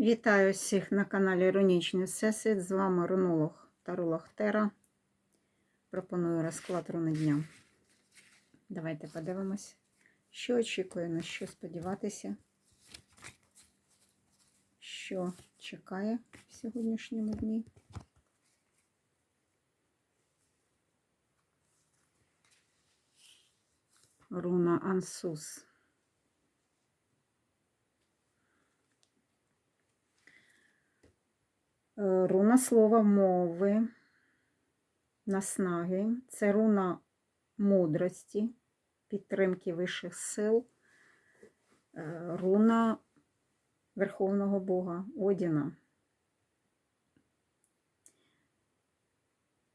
Вітаю всіх на каналі Іронічний Всесвіт. З вами рунолог Таролог Тера. Пропоную розклад руни дня. Давайте подивимось, що очікує, на що сподіватися, що чекає в сьогоднішньому дні. Руна Ансус. Руна слова мови, наснаги. Це руна мудрості, підтримки вищих сил, е, руна Верховного Бога Одіна.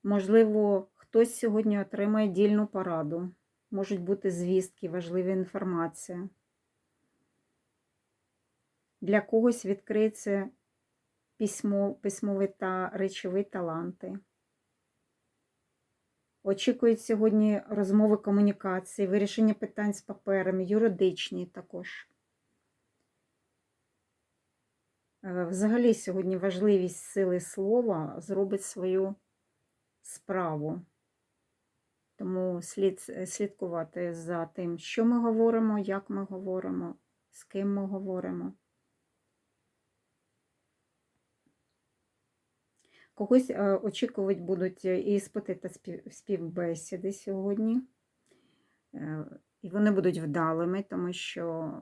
Можливо, хтось сьогодні отримає дільну пораду. Можуть бути звістки, важлива інформація. Для когось відкриється письмові та речові таланти. Очікують сьогодні розмови комунікації, вирішення питань з паперами, юридичні також. Е, Взагалі сьогодні важливість сили слова зробить свою справу. Тому слід слідкувати за тим, що ми говоримо, як ми говоримо, з ким ми говоримо. Когось е, очікувати будуть і іспити та спів- співбесіди сьогодні. Е, І вони будуть вдалими, тому що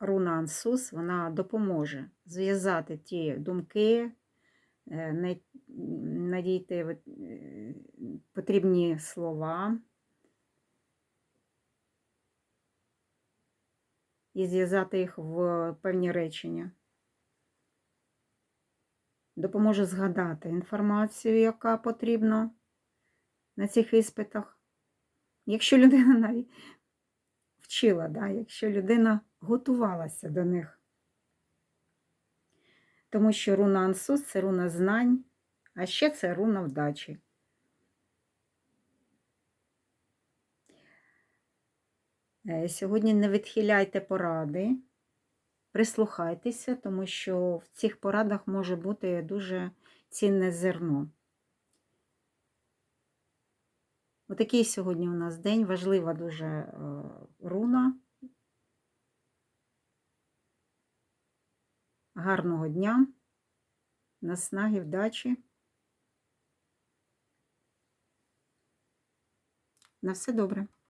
руна Ансус вона допоможе зв'язати ті думки, е, надійти е, потрібні слова і зв'язати їх в певні речення допоможе згадати інформацію, яка потрібна на цих іспитах. Якщо людина навіть вчила, да, якщо людина готувалася до них. Тому що руна Ансус це руна знань, а ще це руна вдачі. Е, Сьогодні не відхиляйте поради, прислухайтеся, тому що в цих порадах може бути дуже цінне зерно. Отакий сьогодні у нас день, важлива дуже е, руна. Гарного дня, наснаги, вдачі. На все добре.